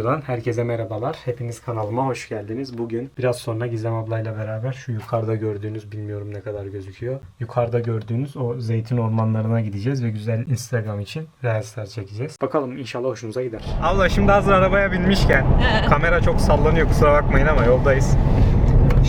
Videodan herkese merhabalar. Hepiniz kanalıma hoş geldiniz. Bugün biraz sonra Gizem ablayla beraber şu yukarıda gördüğünüz bilmiyorum ne kadar gözüküyor. Yukarıda gördüğünüz o zeytin ormanlarına gideceğiz ve güzel Instagram için reelsler çekeceğiz. Bakalım inşallah hoşunuza gider. Abla şimdi hazır arabaya binmişken kamera çok sallanıyor kusura bakmayın ama yoldayız.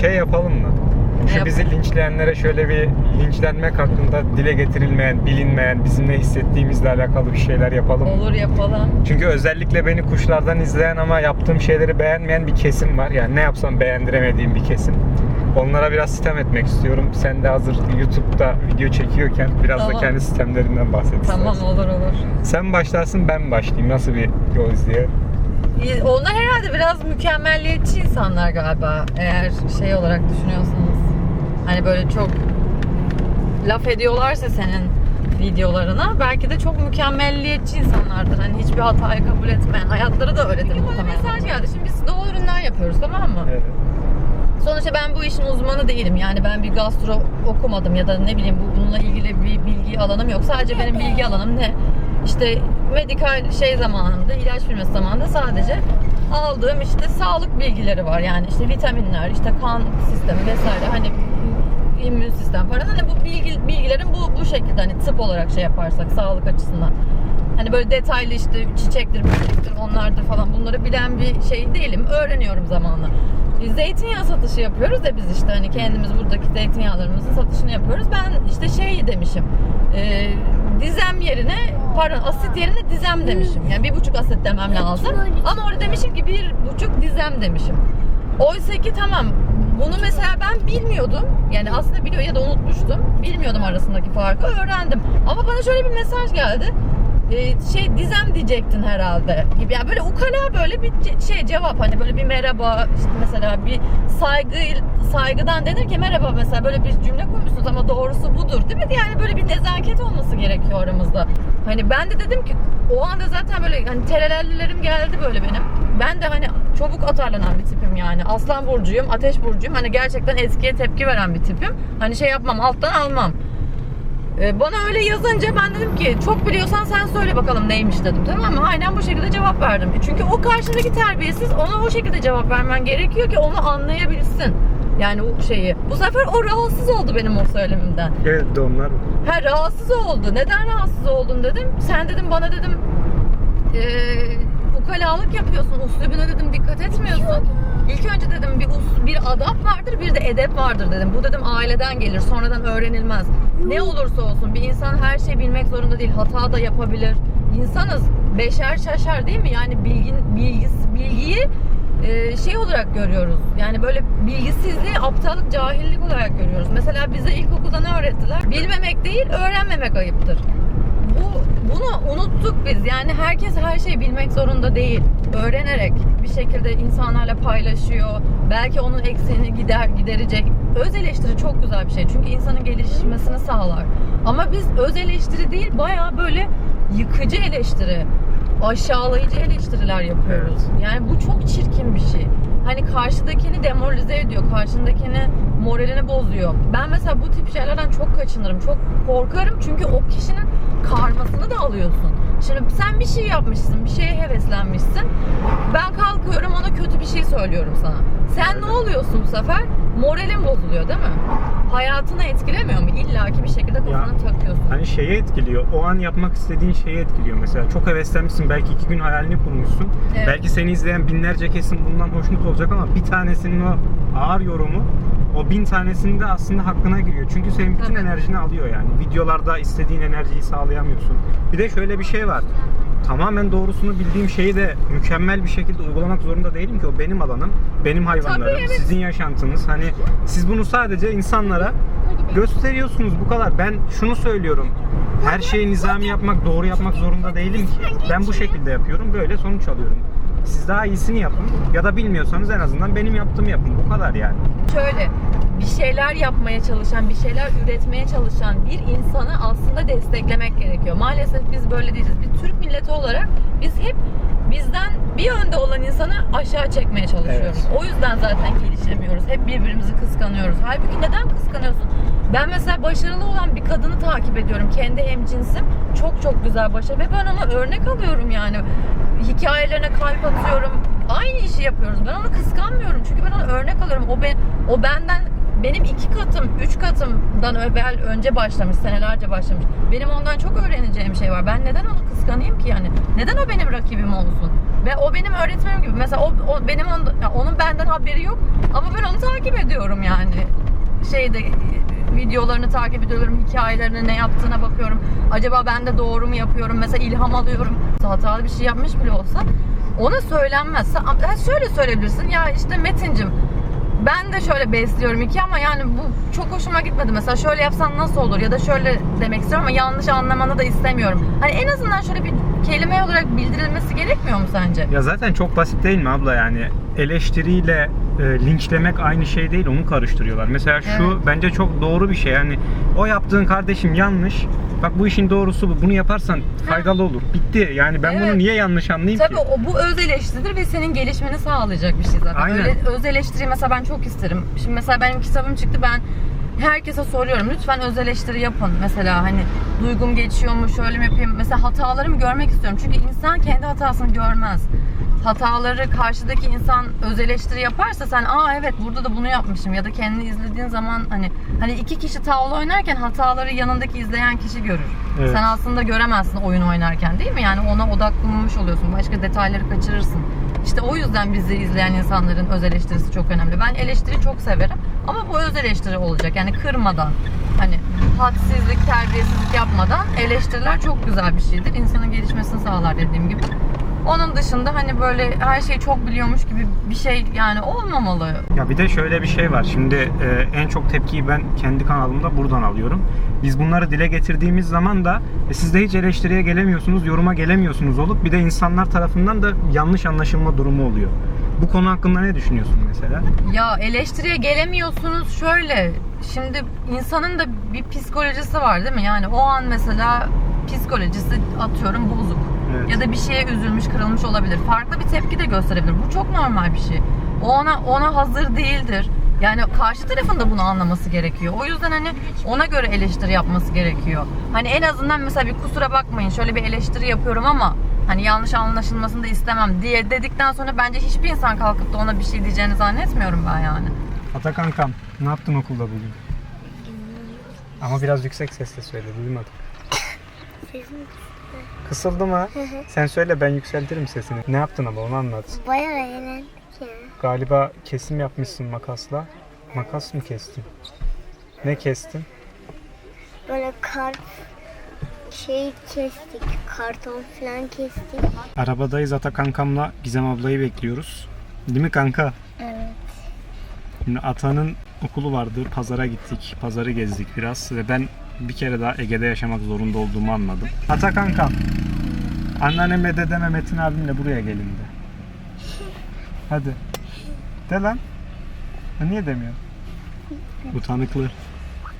Şey yapalım mı? Şu bizi linçleyenlere şöyle bir linçlenmek hakkında dile getirilmeyen, bilinmeyen, bizim ne hissettiğimizle alakalı bir şeyler yapalım. Olur yapalım. Çünkü özellikle beni kuşlardan izleyen ama yaptığım şeyleri beğenmeyen bir kesim var. Yani ne yapsam beğendiremediğim bir kesim. Onlara biraz sitem etmek istiyorum. Sen de hazır YouTube'da video çekiyorken biraz da Tamam. kendi sistemlerinden bahset Tamam istersen. olur olur. Sen başlarsın ben başlayayım. Nasıl bir yol izleyelim? Onlar herhalde biraz mükemmelliyetçi insanlar galiba. Eğer şey olarak düşünüyorsanız. Hani böyle çok laf ediyorlarsa senin videolarına belki de çok mükemmelliyetçi insanlardır. Hani hiçbir hatayı kabul etmeyen. Hayatları da öyledir muhtemelen. mesaj geldi. Şimdi biz doğal ürünler yapıyoruz tamam mı? Evet. Sonuçta ben bu işin uzmanı değilim. Yani ben bir gastro okumadım ya da ne bileyim bu- bununla ilgili bir bilgi alanım yok. Sadece benim bilgi alanım ne? İşte medikal şey zamanında, ilaç firması zamanında sadece aldığım işte sağlık bilgileri var. Yani işte vitaminler, işte kan sistemi vesaire hani immün sistem falan. Hani bu bilgi, bilgilerin bu, bu şekilde hani tıp olarak şey yaparsak sağlık açısından. Hani böyle detaylı işte çiçektir, böcektir, onlardır falan bunları bilen bir şey değilim. Öğreniyorum zamanla. Biz Zeytinyağı satışı yapıyoruz ya biz işte hani kendimiz buradaki zeytinyağlarımızın satışını yapıyoruz. Ben işte şey demişim. e, dizem yerine pardon asit yerine dizem demişim. Yani bir buçuk asit demem lazım. Ama orada demişim ki bir buçuk dizem demişim. Oysa ki tamam bunu mesela ben bilmiyordum. Yani aslında biliyor ya da unutmuştum. Bilmiyordum arasındaki farkı. Öğrendim. Ama bana şöyle bir mesaj geldi. Ee, şey dizem diyecektin herhalde gibi. Yani böyle ukala böyle bir şey cevap hani böyle bir merhaba işte mesela bir saygı saygıdan denir ki merhaba mesela böyle bir cümle kurmuşsunuz ama doğrusu budur değil mi? Yani böyle bir nezaket olması gerekiyor aramızda. Hani ben de dedim ki o anda zaten böyle hani terelellilerim geldi böyle benim. Ben de hani çabuk atarlanan bir tipim yani. Aslan burcuyum, ateş burcuyum. Hani gerçekten eskiye tepki veren bir tipim. Hani şey yapmam, alttan almam. Ee, Bana öyle yazınca ben dedim ki çok biliyorsan sen söyle bakalım neymiş dedim tamam mı? Aynen bu şekilde cevap verdim. E Çünkü o karşındaki terbiyesiz ona o şekilde cevap vermen gerekiyor ki onu anlayabilsin. Yani o şeyi. Bu sefer o rahatsız oldu benim o söylemimden. Evet de onlar. Ha rahatsız oldu. Neden rahatsız oldun dedim. Sen dedim bana dedim eee ukalalık yapıyorsun. Uslubuna dedim dikkat etmiyorsun. İlk önce dedim bir us, bir adap vardır bir de edep vardır dedim. Bu dedim aileden gelir sonradan öğrenilmez. Ne olursa olsun bir insan her şeyi bilmek zorunda değil. Hata da yapabilir. İnsanız beşer şaşar değil mi? Yani bilgin, bilgis, bilgiyi e, şey olarak görüyoruz. Yani böyle bilgisizliği aptallık, cahillik olarak görüyoruz. Mesela bize ilkokulda ne öğrettiler? Bilmemek değil, öğrenmemek ayıptır. Bu bunu unuttuk biz. Yani herkes her şeyi bilmek zorunda değil. Öğrenerek bir şekilde insanlarla paylaşıyor. Belki onun eksiğini gider giderecek. Öz eleştiri çok güzel bir şey. Çünkü insanın gelişmesini sağlar. Ama biz öz eleştiri değil, bayağı böyle yıkıcı eleştiri, aşağılayıcı eleştiriler yapıyoruz. Yani bu çok çirkin bir şey. Hani karşıdakini demoralize ediyor, karşındakini moralini bozuyor. Ben mesela bu tip şeylerden çok kaçınırım, çok korkarım çünkü o kişinin karmasını da alıyorsun. Şimdi sen bir şey yapmışsın, bir şeye heveslenmişsin. Ben kalkıyorum ona kötü bir şey söylüyorum sana. Sen ne oluyorsun bu sefer? Moralin bozuluyor değil mi? Hayatını etkilemiyor mu? İlla ki bir şekilde kafana takıyorsun. Hani şeyi etkiliyor. O an yapmak istediğin şeyi etkiliyor mesela. Çok heveslenmişsin. Belki iki gün hayalini kurmuşsun. Evet. Belki seni izleyen binlerce kesim bundan hoşnut olacak ama bir tanesinin o ağır yorumu o bin tanesinin de aslında hakkına giriyor. Çünkü senin bütün Tabii. enerjini alıyor yani. Videolarda istediğin enerjiyi sağlayamıyorsun. Bir de şöyle bir şey var. Tamamen doğrusunu bildiğim şeyi de mükemmel bir şekilde uygulamak zorunda değilim ki. O benim alanım, benim hayvanlarım, Tabii, evet. sizin yaşantınız. Hani siz bunu sadece insanlara gösteriyorsunuz bu kadar. Ben şunu söylüyorum. Her şeyi nizami yapmak, doğru yapmak zorunda değilim ki. Ben bu şekilde yapıyorum, böyle sonuç alıyorum. Siz daha iyisini yapın ya da bilmiyorsanız en azından benim yaptığımı yapın. Bu kadar yani. şöyle bir şeyler yapmaya çalışan, bir şeyler üretmeye çalışan bir insanı aslında desteklemek gerekiyor. Maalesef biz böyle değiliz. Bir Türk milleti olarak biz hep bizden bir önde olan insanı aşağı çekmeye çalışıyoruz. Evet. O yüzden zaten gelişemiyoruz. Hep birbirimizi kıskanıyoruz. Halbuki neden kıskanıyorsun? Ben mesela başarılı olan bir kadını takip ediyorum. Kendi hemcinsim. Çok çok güzel başarı ve ben ona örnek alıyorum yani. Hikayelerine kalp atıyorum. Aynı işi yapıyoruz. Ben onu kıskanmıyorum. Çünkü ben ona örnek alıyorum. O, be, o benden benim iki katım, üç katımdan evvel önce başlamış, senelerce başlamış. Benim ondan çok öğreneceğim şey var. Ben neden onu kıskanayım ki yani? Neden o benim rakibim olsun? Ve o benim öğretmenim gibi. Mesela o, o benim on, onun benden haberi yok ama ben onu takip ediyorum yani. Şeyde e, videolarını takip ediyorum, hikayelerini ne yaptığına bakıyorum. Acaba ben de doğru mu yapıyorum? Mesela ilham alıyorum. Hatalı bir şey yapmış bile olsa ona söylenmez. Ha, şöyle söyleyebilirsin ya işte Metin'cim ben de şöyle besliyorum iki ama yani bu çok hoşuma gitmedi. Mesela şöyle yapsan nasıl olur ya da şöyle demek istiyorum ama yanlış anlamanı da istemiyorum. Hani en azından şöyle bir kelime olarak bildirilmesi gerekmiyor mu sence? Ya zaten çok basit değil mi abla yani eleştiriyle e, linçlemek aynı şey değil onu karıştırıyorlar. Mesela şu Evet. bence çok doğru bir şey yani o yaptığın kardeşim yanlış. Bak bu işin doğrusu bu. Bunu yaparsan faydalı olur. Bitti. Yani ben bunu Evet. niye yanlış anlayayım Tabii ki? o, bu öz eleştiridir ve senin gelişmeni sağlayacak bir şey zaten. Aynen. Öyle, öz eleştiriyi mesela ben çok isterim. Şimdi mesela benim kitabım çıktı ben herkese soruyorum lütfen öz eleştiri yapın. Mesela hani duygum geçiyor mu şöyle mi yapayım. Mesela hatalarımı görmek istiyorum. Çünkü insan kendi hatasını görmez. Hataları karşıdaki insan öz eleştiri yaparsa sen aa evet burada da bunu yapmışım ya da kendini izlediğin zaman hani hani iki kişi tavla oynarken hataları yanındaki izleyen kişi görür. Evet. Sen aslında göremezsin oyun oynarken değil mi? Yani ona odaklanmış oluyorsun. Başka detayları kaçırırsın. İşte o yüzden bizi izleyen insanların öz eleştirisi çok önemli. Ben eleştiri çok severim ama bu öz eleştiri olacak. Yani kırmadan, hani hadsizlik, terbiyesizlik yapmadan eleştiriler çok güzel bir şeydir. İnsanın gelişmesini sağlar dediğim gibi. Onun dışında hani böyle her şeyi çok biliyormuş gibi bir şey yani olmamalı. Ya bir de şöyle bir şey var. Şimdi e, en çok tepkiyi ben kendi kanalımda buradan alıyorum. Biz bunları dile getirdiğimiz zaman da e, siz de hiç eleştiriye gelemiyorsunuz, yoruma gelemiyorsunuz olup bir de insanlar tarafından da yanlış anlaşılma durumu oluyor. Bu konu hakkında ne düşünüyorsun mesela? Ya eleştiriye gelemiyorsunuz şöyle. Şimdi insanın da bir psikolojisi var değil mi? Yani o an mesela psikolojisi atıyorum bozuk. Evet. Ya da bir şeye üzülmüş, kırılmış olabilir. Farklı bir tepki de gösterebilir. Bu çok normal bir şey. O ona ona hazır değildir. Yani karşı tarafın da bunu anlaması gerekiyor. O yüzden hani ona göre eleştiri yapması gerekiyor. Hani en azından mesela bir kusura bakmayın şöyle bir eleştiri yapıyorum ama hani yanlış anlaşılmasını da istemem diye dedikten sonra bence hiçbir insan kalkıp da ona bir şey diyeceğini zannetmiyorum ben yani. Ata kankam, ne yaptın okulda bugün? Ama biraz yüksek sesle söyle, duymadım. Sesim Kısıldı mı? Sen söyle ben yükseltirim sesini. Ne yaptın ama onu anlat. bayağı eğlendik ya. Galiba kesim yapmışsın makasla. Makas mı kestin? Ne kestin? Böyle kart şey kestik, karton falan kestik. Arabadayız Ata kankamla Gizem ablayı bekliyoruz. Değil mi kanka? Evet. Şimdi Ata'nın okulu vardı. Pazara gittik. Pazarı gezdik biraz ve ben bir kere daha Ege'de yaşamak zorunda olduğumu anladım. Ata kankam. Anneannem dedeme Metin abimle buraya gelin de. Hadi. De lan. Niye demiyorsun? Utanıklı.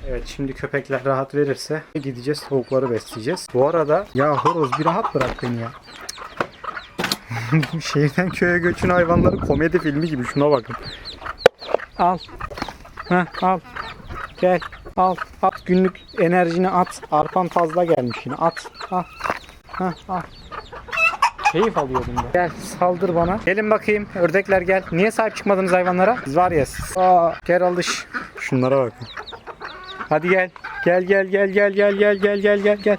Evet şimdi köpekler rahat verirse gideceğiz tavukları besleyeceğiz. Bu arada ya horoz bir rahat bırak beni ya. Şehirden köye göçün hayvanları komedi filmi gibi şuna bakın. Al. Heh, al. Gel. Al. At günlük enerjini at. Arpan fazla gelmiş yine. At. Al. Heh, al. Keyif alıyordum da. Gel saldır bana. Gelin bakayım. Ördekler gel. Niye sahip çıkmadınız hayvanlara? Biz var ya. siz- Aa, gel alış. Şunlara bakın. Hadi gel. Gel gel gel gel gel gel gel gel gel gel.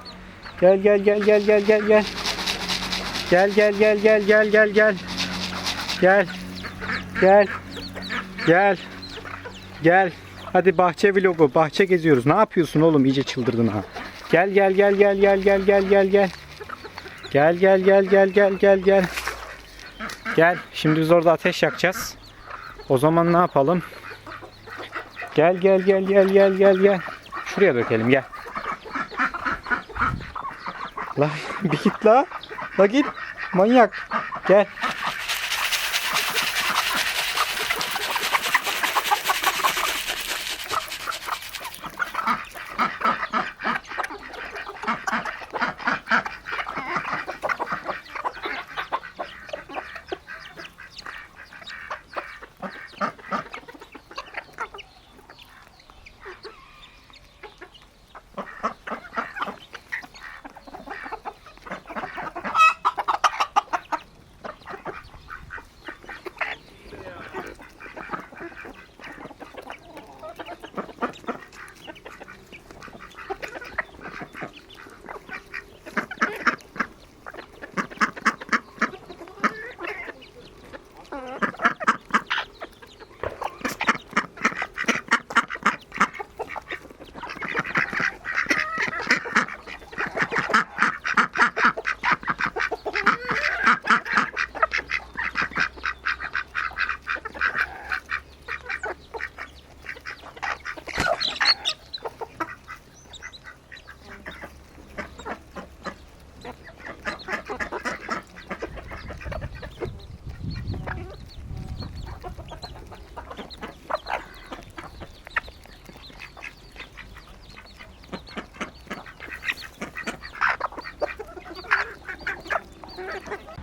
Gel gel gel gel gel gel gel. Gel gel gel gel gel gel gel. Gel. Gel. Gel. Gel. Hadi bahçe vlogu. Bahçe geziyoruz. Ne yapıyorsun oğlum? İyice çıldırdın ha. Gel gel gel gel gel gel gel gel gel. Gel gel gel gel gel gel gel. Gel. Şimdi biz orada ateş yakacağız. O zaman ne yapalım? Gel gel gel gel gel gel gel. Şuraya dökelim gel. La bir git la. La git. Manyak. Gel.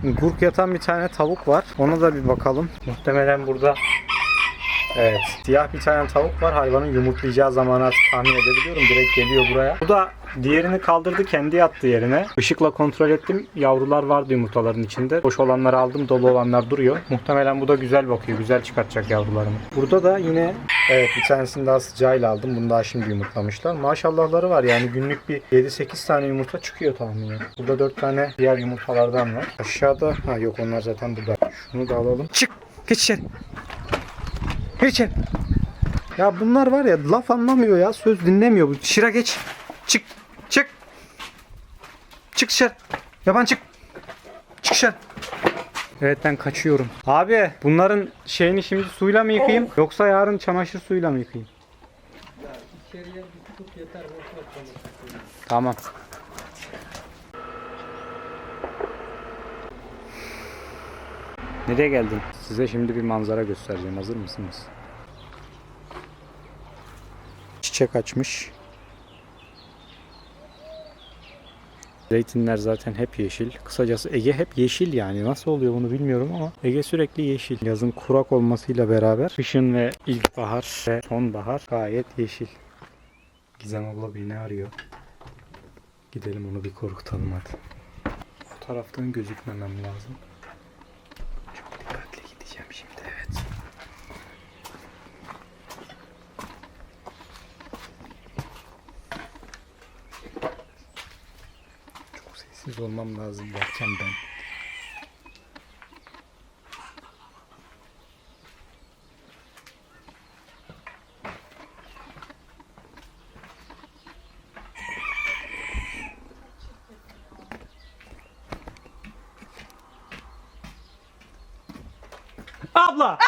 Gurk yatan bir tane tavuk var. Ona da bir bakalım. Muhtemelen burada Evet. Siyah bir tane tavuk var. Hayvanın yumurtlayacağı zamanı artık tahmin edebiliyorum. Direkt geliyor buraya. Bu da diğerini kaldırdı. Kendi yattı yerine. Işıkla kontrol ettim. Yavrular vardı yumurtaların içinde. Boş olanları aldım. Dolu olanlar duruyor. Muhtemelen bu da güzel bakıyor. Güzel çıkartacak yavrularını. Burada da yine evet bir tanesini daha sıcağıyla aldım. Bunu daha şimdi yumurtlamışlar. Maşallahları var. Yani günlük bir 7-8 tane yumurta çıkıyor tahminen. Burada 4 tane diğer yumurtalardan var. Aşağıda ha yok onlar zaten burada. Şunu da alalım. Çık. Geç içeri. Gir içeri. Ya bunlar var ya laf anlamıyor ya. Söz dinlemiyor. Şira geç. Çık. Çık. Dışarı. Yaban çık. Çık dışarı. Evet ben kaçıyorum. Abi bunların şeyini şimdi suyla mı yıkayayım yoksa yarın çamaşır suyuyla mı yıkayayım? Tamam. Nereye geldin? Size şimdi bir manzara göstereceğim. Hazır mısınız? Çiçek açmış. Zeytinler zaten hep yeşil. Kısacası Ege hep yeşil yani. Nasıl oluyor bunu bilmiyorum ama Ege sürekli yeşil. Yazın kurak olmasıyla beraber kışın ve ilkbahar ve sonbahar gayet yeşil. Gizem abla beni arıyor. Gidelim onu bir korkutalım hadi. O taraftan gözükmemem lazım. Çok dikkatli gideceğim şimdi evet. Çok sessiz olmam lazım derken ben. Abla!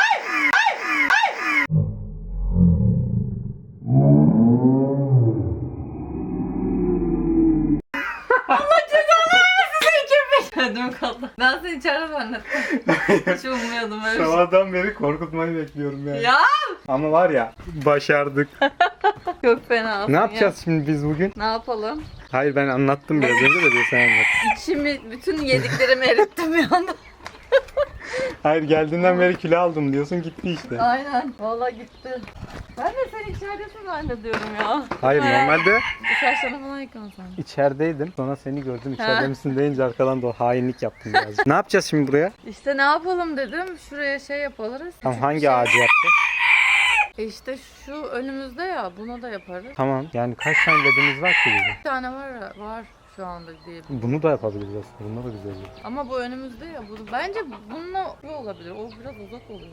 Ödüm kaldı. Ben seni içeride zannettim. Hiç ummuyordum öyle şey. Sabahtan beri korkutmayı bekliyorum yani. Ya Ama var ya başardık. çok fena. ne yapacağız şimdi biz bugün? Ne yapalım? Hayır ben anlattım biraz önce de bir sen anlat. İçimi, bütün yediklerimi erittim bir anda. Hayır geldiğinden beri kilo aldım diyorsun gitti işte. Aynen. Valla gitti. Ben de seni içeridesin zannediyorum ya. Hayır normalde Saçlarını falan yıkansan. içerideydim. Sonra seni gördüm içeride misin deyince arkadan da hainlik yaptım birazcık. ne yapacağız şimdi buraya? İşte ne yapalım dedim. Şuraya şey yapalım. Tamam hangi ağacı yapacağız? E işte şu önümüzde ya buna da yaparız. Tamam yani kaç tane ledimiz var ki bizim? Bir tane var ya- var şu anda diye. Bunu da yapabiliriz aslında. Bunlar da güzel. Ama bu önümüzde ya. Bu, bence bununla olabilir. O biraz uzak oluyor.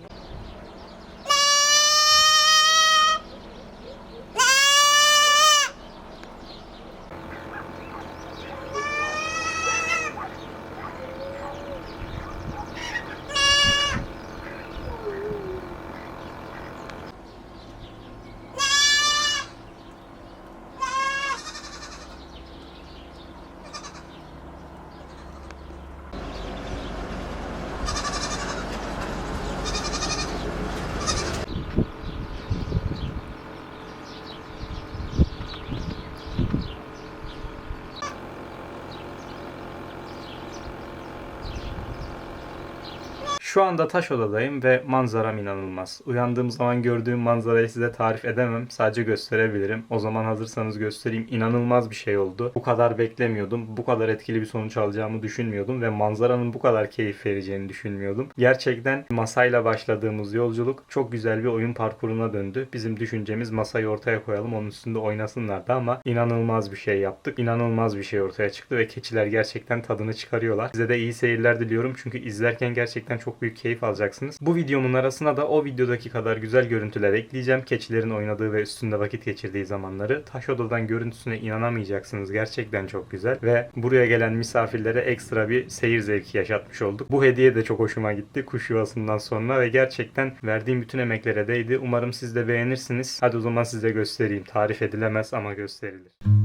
Şu anda taş odadayım ve manzaram inanılmaz. Uyandığım zaman gördüğüm manzarayı size tarif edemem. Sadece gösterebilirim. O zaman hazırsanız göstereyim. İnanılmaz bir şey oldu. Bu kadar beklemiyordum. Bu kadar etkili bir sonuç alacağımı düşünmüyordum ve manzaranın bu kadar keyif vereceğini düşünmüyordum. Gerçekten masayla başladığımız yolculuk çok güzel bir oyun parkuruna döndü. Bizim düşüncemiz masayı ortaya koyalım onun üstünde oynasınlardı ama inanılmaz bir şey yaptık. İnanılmaz bir şey ortaya çıktı ve keçiler gerçekten tadını çıkarıyorlar. Size de iyi seyirler diliyorum çünkü izlerken gerçekten çok büyük keyif alacaksınız. Bu videomun arasına da o videodaki kadar güzel görüntüler ekleyeceğim. Keçilerin oynadığı ve üstünde vakit geçirdiği zamanları. Taş odadan görüntüsüne inanamayacaksınız. Gerçekten çok güzel ve buraya gelen misafirlere ekstra bir seyir zevki yaşatmış olduk. Bu hediye de çok hoşuma gitti kuş yuvasından sonra ve gerçekten verdiğim bütün emeklere değdi. Umarım siz de beğenirsiniz. Hadi o zaman size göstereyim. Tarif edilemez ama gösterilir.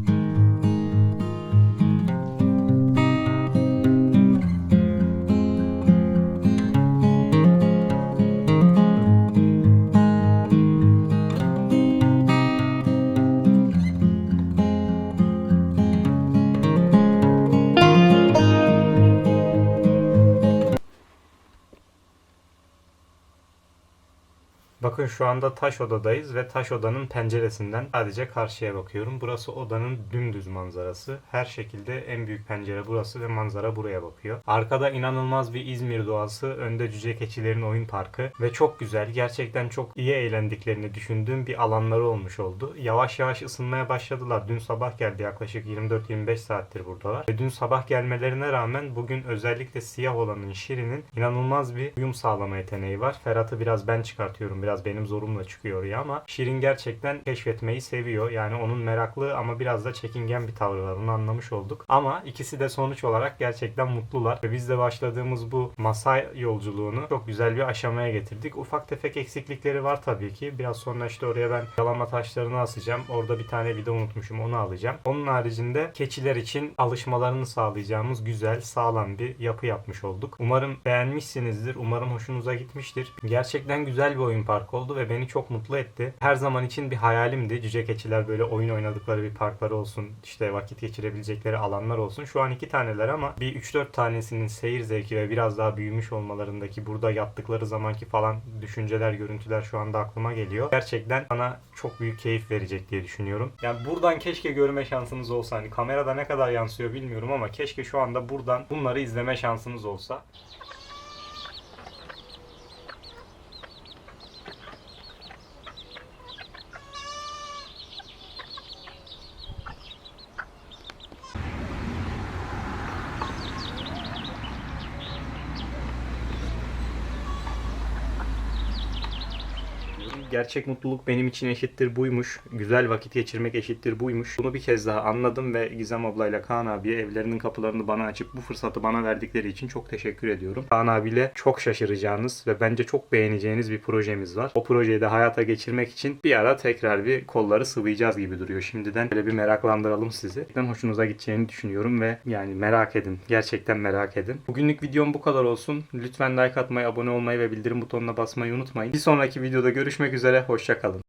Bakın şu anda taş odadayız ve taş odanın penceresinden sadece karşıya bakıyorum. Burası odanın dümdüz manzarası. Her şekilde en büyük pencere burası ve manzara buraya bakıyor. Arkada inanılmaz bir İzmir doğası, önde cüce keçilerin oyun parkı ve çok güzel, gerçekten çok iyi eğlendiklerini düşündüğüm bir alanları olmuş oldu. Yavaş yavaş ısınmaya başladılar. Dün sabah geldi yaklaşık 24-25 saattir buradalar. Ve dün sabah gelmelerine rağmen bugün özellikle siyah olanın Şirin'in inanılmaz bir uyum sağlama yeteneği var. Ferhat'ı biraz ben çıkartıyorum. Biraz benim zorumla çıkıyor ya ama Şirin gerçekten keşfetmeyi seviyor. Yani onun meraklı ama biraz da çekingen bir tavrı var. Onu anlamış olduk. Ama ikisi de sonuç olarak gerçekten mutlular. Ve biz de başladığımız bu masay yolculuğunu çok güzel bir aşamaya getirdik. Ufak tefek eksiklikleri var tabii ki. Biraz sonra işte oraya ben yalama taşlarını asacağım. Orada bir tane vida unutmuşum onu alacağım. Onun haricinde keçiler için alışmalarını sağlayacağımız güzel, sağlam bir yapı yapmış olduk. Umarım beğenmişsinizdir. Umarım hoşunuza gitmiştir. Gerçekten güzel bir oyun parkı oldu ve beni çok mutlu etti. Her zaman için bir hayalimdi. Cüce keçiler böyle oyun oynadıkları bir parkları olsun. işte vakit geçirebilecekleri alanlar olsun. Şu an iki taneler ama bir 3-4 tanesinin seyir zevki ve biraz daha büyümüş olmalarındaki burada yattıkları zamanki falan düşünceler, görüntüler şu anda aklıma geliyor. Gerçekten bana çok büyük keyif verecek diye düşünüyorum. Yani buradan keşke görme şansınız olsa. Hani kamerada ne kadar yansıyor bilmiyorum ama keşke şu anda buradan bunları izleme şansınız olsa. Gerçek mutluluk benim için eşittir buymuş. Güzel vakit geçirmek eşittir buymuş. Bunu bir kez daha anladım ve Gizem ablayla Kaan abiye evlerinin kapılarını bana açıp bu fırsatı bana verdikleri için çok teşekkür ediyorum. Kaan abiyle çok şaşıracağınız ve bence çok beğeneceğiniz bir projemiz var. O projeyi de hayata geçirmek için bir ara tekrar bir kolları sıvayacağız gibi duruyor. Şimdiden böyle bir meraklandıralım sizi. Gerçekten hoşunuza gideceğini düşünüyorum ve yani merak edin. Gerçekten merak edin. Bugünlük videom bu kadar olsun. Lütfen like atmayı, abone olmayı ve bildirim butonuna basmayı unutmayın. Bir sonraki videoda görüşmek üzere. Hoşçakalın.